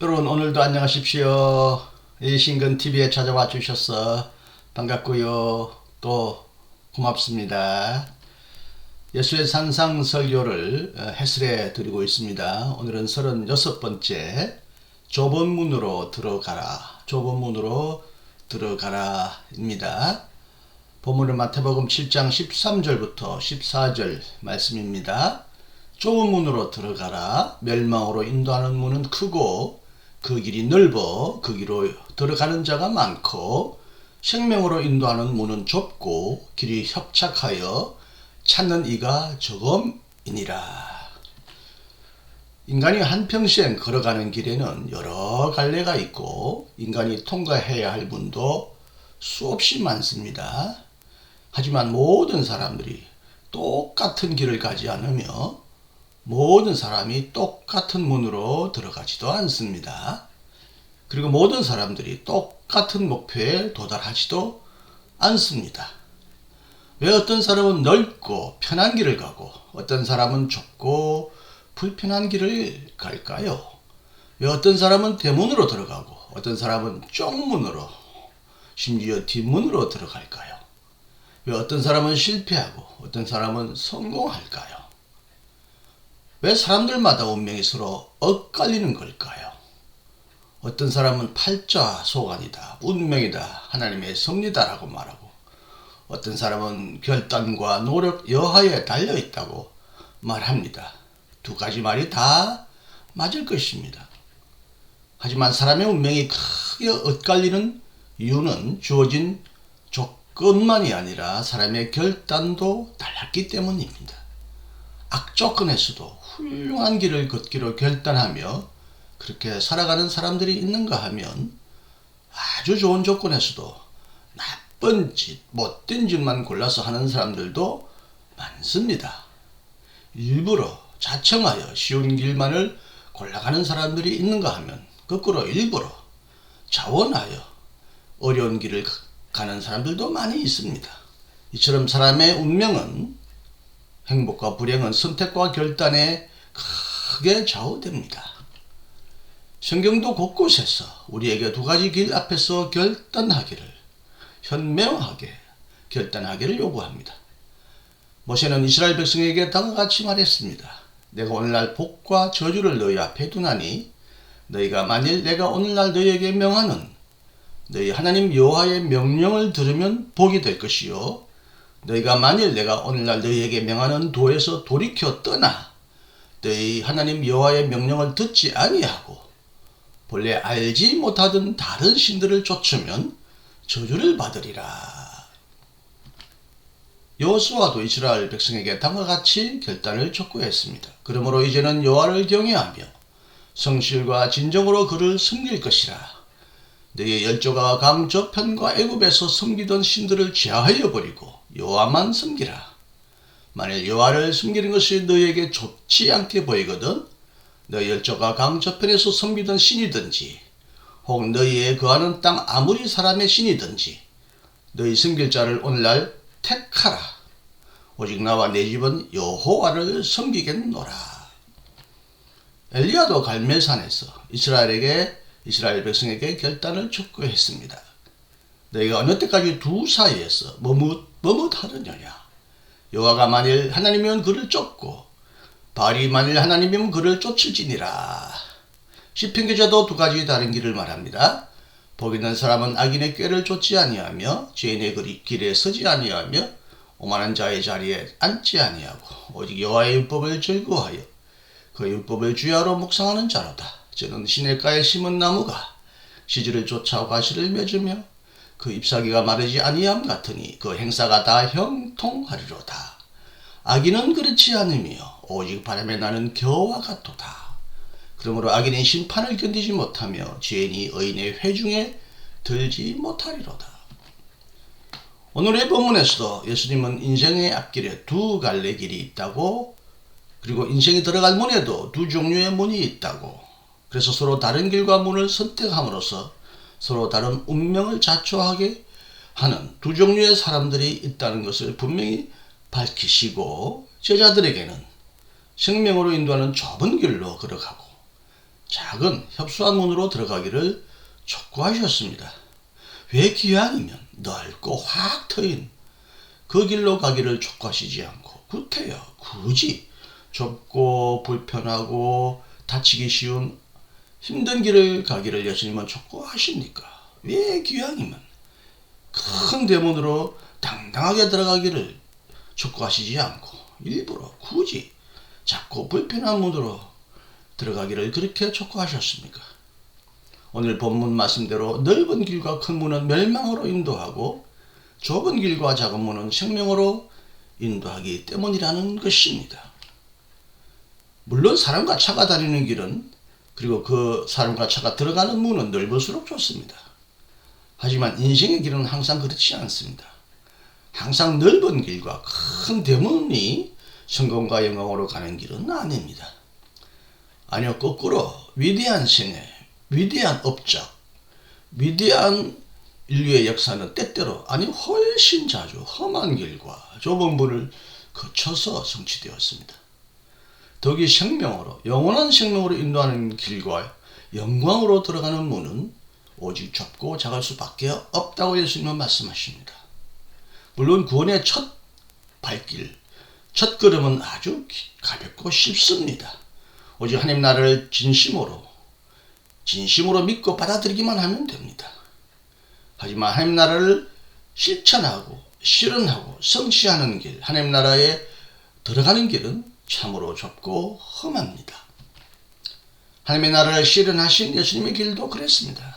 여러분 오늘도 안녕하십시오. 이 신근 TV에 찾아와 주셔서 반갑고요. 또 고맙습니다. 예수의 산상 설교를 어, 해설해 드리고 있습니다. 오늘은 36번째 좁은 문으로 들어가라. 좁은 문으로 들어가라입니다. 본문은 마태복음 7장 13절부터 14절 말씀입니다. 좁은 문으로 들어가라. 멸망으로 인도하는 문은 크고 그 길이 넓어 그 길로 들어가는 자가 많고 생명으로 인도하는 문은 좁고 길이 협착하여 찾는 이가 적음이니라. 인간이 한평생 걸어가는 길에는 여러 갈래가 있고 인간이 통과해야 할 문도 수없이 많습니다. 하지만 모든 사람들이 똑같은 길을 가지 않으며 모든 사람이 똑같은 문으로 들어가지도 않습니다. 그리고 모든 사람들이 똑같은 목표에 도달하지도 않습니다. 왜 어떤 사람은 넓고 편한 길을 가고 어떤 사람은 좁고 불편한 길을 갈까요? 왜 어떤 사람은 대문으로 들어가고 어떤 사람은 쪽문으로 심지어 뒷문으로 들어갈까요? 왜 어떤 사람은 실패하고 어떤 사람은 성공할까요? 왜 사람들마다 운명이 서로 엇갈리는 걸까요? 어떤 사람은 팔자 소관이다, 운명이다, 하나님의 섭리다라고 말하고 어떤 사람은 결단과 노력 여하에 달려 있다고 말합니다. 두 가지 말이 다 맞을 것입니다. 하지만 사람의 운명이 크게 엇갈리는 이유는 주어진 조건만이 아니라 사람의 결단도 달랐기 때문입니다. 악조건에서도 훌륭한 길을 걷기로 결단하며 그렇게 살아가는 사람들이 있는가 하면 아주 좋은 조건에서도 나쁜 짓, 못된 짓만 골라서 하는 사람들도 많습니다. 일부러 자청하여 쉬운 길만을 골라가는 사람들이 있는가 하면 거꾸로 일부러 자원하여 어려운 길을 가는 사람들도 많이 있습니다. 이처럼 사람의 운명은 행복과 불행은 선택과 결단에 크게 좌우됩니다. 성경도 곳곳에서 우리에게 두 가지 길 앞에서 결단하기를 현명하게 결단하기를 요구합니다. 모세는 이스라엘 백성에게 다음과 같이 말했습니다. 내가 오늘날 복과 저주를 너희 앞에 두나니 너희가 만일 내가 오늘날 너희에게 명하는 너희 하나님 여호와의 명령을 들으면 복이 될 것이요 너희가 만일 내가 오늘날 너희에게 명하는 도에서 돌이켜 떠나 너희 하나님 여호와의 명령을 듣지 아니하고 본래 알지 못하던 다른 신들을 쫓으면 저주를 받으리라. 여호수아도 이스라엘 백성에게 다음과 같이 결단을 촉구했습니다. 그러므로 이제는 여호와를 경외하며 성실과 진정으로 그를 섬길 것이라. 너희의 열조가 강 저 편과 애굽에서 섬기던 신들을 제하여 버리고 여호와만 섬기라. 만일 여호와를 섬기는 것이 너희에게 좋지 않게 보이거든 너희 열조가 강 저편에서 섬기던 신이든지 혹 너희의 거하는 땅 아무리 사람의 신이든지 너희 섬길 자를 오늘날 택하라. 오직 나와 내 집은 여호와를 섬기겠노라. 엘리야도 갈멜산에서 이스라엘에게 이스라엘 백성에게 결단을 촉구했습니다. 너희가 어느 때까지 두 사이에서 머뭇 머뭇하느냐? 여호와가 만일 하나님이면 그를 쫓고 바알이 만일 하나님이면 그를 쫓을지니라. 시편 기자도 두 가지 다른 길을 말합니다. 복 있는 사람은 악인의 꾀를 쫓지 아니하며 죄인의 길에 서지 아니하며 오만한 자의 자리에 앉지 아니하고 오직 여호와의 율법을 즐거워하여 그 율법을 주야로 묵상하는 자로다. 저는 시냇가에 심은 나무가 시지를 쫓아 과실을 맺으며 그 잎사귀가 마르지 아니함 같으니 그 행사가 다 형통하리로다. 악인은 그렇지 않으며 오직 바람에 나는 겨와 같도다. 그러므로 악인의 심판을 견디지 못하며 죄인이 의인의 회중에 들지 못하리로다. 오늘의 본문에서도 예수님은 인생의 앞길에 두 갈래 길이 있다고 그리고 인생이 들어갈 문에도 두 종류의 문이 있다고 그래서 서로 다른 길과 문을 선택함으로써 서로 다른 운명을 자초하게 하는 두 종류의 사람들이 있다는 것을 분명히 밝히시고 제자들에게는 생명으로 인도하는 좁은 길로 걸어가고 작은 협소한 문으로 들어가기를 촉구하셨습니다. 왜 기왕이면 넓고 확 트인 그 길로 가기를 촉구하시지 않고 구태여 굳이 좁고 불편하고 다치기 쉬운 힘든 길을 가기를 예수님은 촉구하십니까? 왜 기왕이면 큰 대문으로 당당하게 들어가기를 촉구하시지 않고 일부러 굳이 작고 불편한 문으로 들어가기를 그렇게 촉구하셨습니까? 오늘 본문 말씀대로 넓은 길과 큰 문은 멸망으로 인도하고 좁은 길과 작은 문은 생명으로 인도하기 때문이라는 것입니다. 물론 사람과 차가 다니는 길은 그리고 그 사람과 차가 들어가는 문은 넓을수록 좋습니다. 하지만 인생의 길은 항상 그렇지 않습니다. 항상 넓은 길과 큰 대문이 성공과 영광으로 가는 길은 아닙니다. 아니요, 거꾸로 위대한 생애, 위대한 업적, 위대한 인류의 역사는 때때로 아니 훨씬 자주 험한 길과 좁은 문을 거쳐서 성취되었습니다. 덕이 생명으로 영원한 생명으로 인도하는 길과 영광으로 들어가는 문은 오직 좁고 작을 수밖에 없다고 예수님은 말씀하십니다. 물론 구원의 첫 발길, 첫 걸음은 아주 가볍고 쉽습니다. 오직 하나님 나라를 진심으로 진심으로 믿고 받아들이기만 하면 됩니다. 하지만 하나님 나라를 실천하고 실현하고 성취하는 길, 하나님 나라에 들어가는 길은 참으로 좁고 험합니다. 하나님의 나라를 실현하신 예수님의 길도 그랬습니다.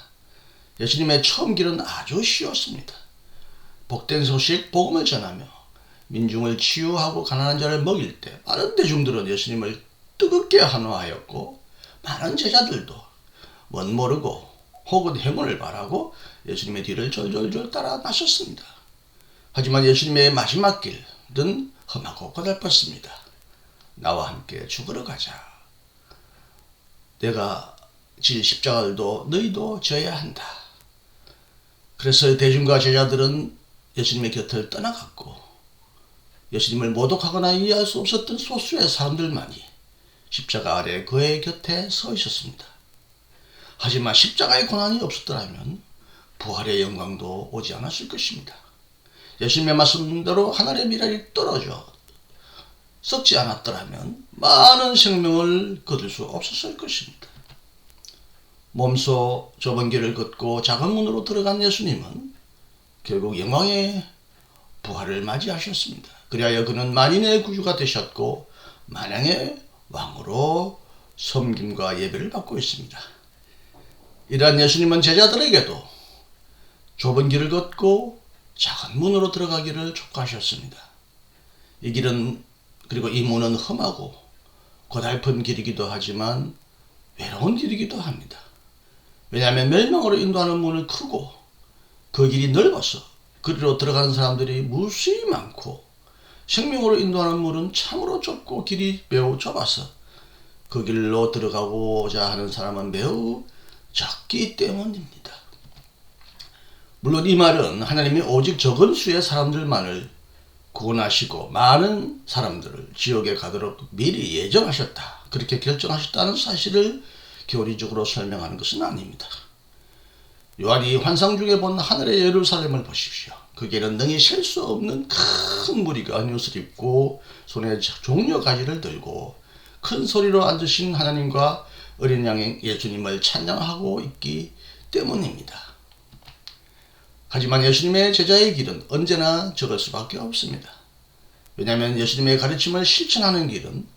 예수님의 처음 길은 아주 쉬웠습니다. 복된 소식, 복음을 전하며 민중을 치유하고 가난한 자를 먹일 때 많은 대중들은 예수님을 뜨겁게 환호하였고 많은 제자들도 멋 모르고 혹은 행운을 바라고 예수님의 뒤를 졸졸졸 따라 나섰습니다. 하지만 예수님의 마지막 길은 험하고 고달팠습니다. 나와 함께 죽으러 가자. 내가 질 십자가들도 너희도 져야 한다. 그래서 대중과 제자들은 예수님의 곁을 떠나갔고 예수님을 모독하거나 이해할 수 없었던 소수의 사람들만이 십자가 아래 그의 곁에 서 있었습니다. 하지만 십자가의 고난이 없었더라면 부활의 영광도 오지 않았을 것입니다. 예수님의 말씀대로 하늘의 미랄이 떨어져 썩지 않았더라면 많은 생명을 거둘 수 없었을 것입니다. 몸소 좁은 길을 걷고 작은 문으로 들어간 예수님은 결국 영광의 부활을 맞이하셨습니다. 그리하여 그는 만인의 구주가 되셨고 만양의 왕으로 섬김과 예배를 받고 있습니다. 이러한 예수님은 제자들에게도 좁은 길을 걷고 작은 문으로 들어가기를 촉구하셨습니다. 이 길은 그리고 이 문은 험하고 고달픈 길이기도 하지만 외로운 길이기도 합니다. 왜냐하면 멸망으로 인도하는 문은 크고 그 길이 넓어서 그리로 들어가는 사람들이 무수히 많고 생명으로 인도하는 문은 참으로 좁고 길이 매우 좁아서 그 길로 들어가고자 하는 사람은 매우 적기 때문입니다. 물론 이 말은 하나님이 오직 적은 수의 사람들만을 구원하시고 많은 사람들을 지옥에 가도록 미리 예정하셨다. 그렇게 결정하셨다는 사실을 교리적으로 설명하는 것은 아닙니다. 요한이 환상 중에 본 하늘의 예루살렘을 보십시오. 그게는 능히 셀 수 없는 큰 무리가 옷을 입고 손에 종려 가지를 들고 큰 소리로 앉으신 하나님과 어린 양의 예수님을 찬양하고 있기 때문입니다. 하지만 예수님의 제자의 길은 언제나 적을 수밖에 없습니다. 왜냐하면 예수님의 가르침을 실천하는 길은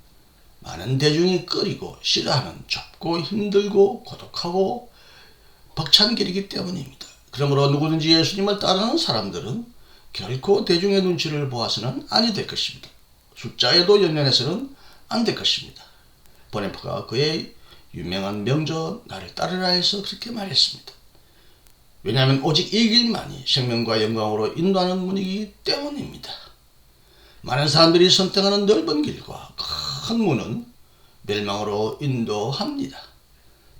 많은 대중이 꺼리고 싫어하는 좁고 힘들고 고독하고 벅찬 길이기 때문입니다. 그러므로 누구든지 예수님을 따르는 사람들은 결코 대중의 눈치를 보아서는 아니 될 것입니다. 숫자에도 연연해서는 안 될 것입니다. 보네프가 그의 유명한 명저 나를 따르라 해서 그렇게 말했습니다. 왜냐하면 오직 이 길만이 생명과 영광으로 인도하는 문이기 때문입니다. 많은 사람들이 선택하는 넓은 길과 큰 문은 멸망으로 인도합니다.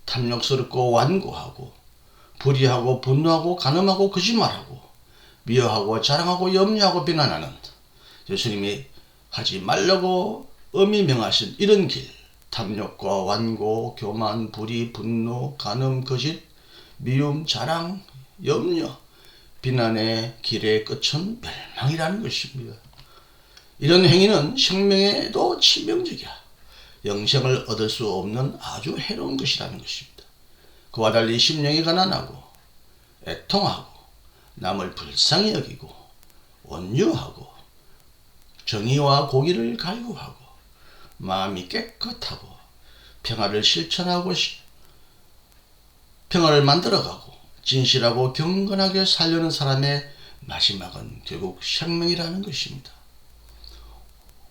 탐욕스럽고 완고하고 불의하고 분노하고 간음하고 거짓말하고 미워하고 자랑하고 염려하고 비난하는 예수님이 하지 말라고 엄히 명하신 이런 길 탐욕과 완고, 교만, 불의, 분노, 간음, 거짓, 미움, 자랑, 염려, 비난의 길의 끝은 멸망이라는 것입니다. 이런 행위는 생명에도 치명적이야. 영생을 얻을 수 없는 아주 해로운 것이라는 것입니다. 그와 달리 심령이 가난하고 애통하고 남을 불쌍히 여기고 온유하고 정의와 공의를 갈구하고 마음이 깨끗하고 평화를 실천하고 시- 평화를 만들어가고 진실하고 경건하게 살려는 사람의 마지막은 결국 생명이라는 것입니다.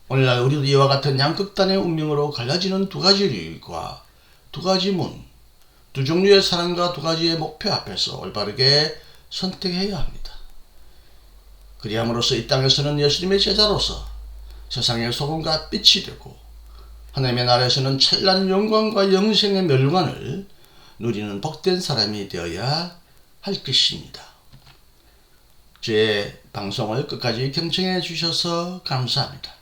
오늘날 우리도 이와 같은 양극단의 운명으로 갈라지는 두 가지 일과 두 가지 문, 두 종류의 사랑과 두 가지의 목표 앞에서 올바르게 선택해야 합니다. 그리함으로써 이 땅에서는 예수님의 제자로서 세상의 소금과 빛이 되고 하나님의 나라에서는 찬란한 영광과 영생의 멸관을 누리는 복된 사람이 되어야 할 것입니다. 제 방송을 끝까지 경청해 주셔서 감사합니다.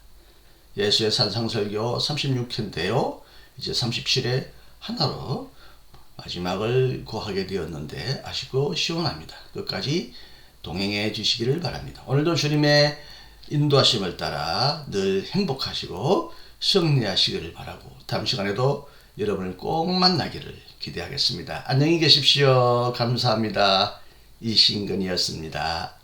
예수의 산상설교 36회인데요. 이제 37회 하나로 마지막을 고하게 되었는데 아쉽고 시원합니다. 끝까지 동행해 주시기를 바랍니다. 오늘도 주님의 인도하심을 따라 늘 행복하시고 승리하시기를 바라고 다음 시간에도 여러분을 꼭 만나기를 기대하겠습니다. 안녕히 계십시오. 감사합니다. 이신근이었습니다.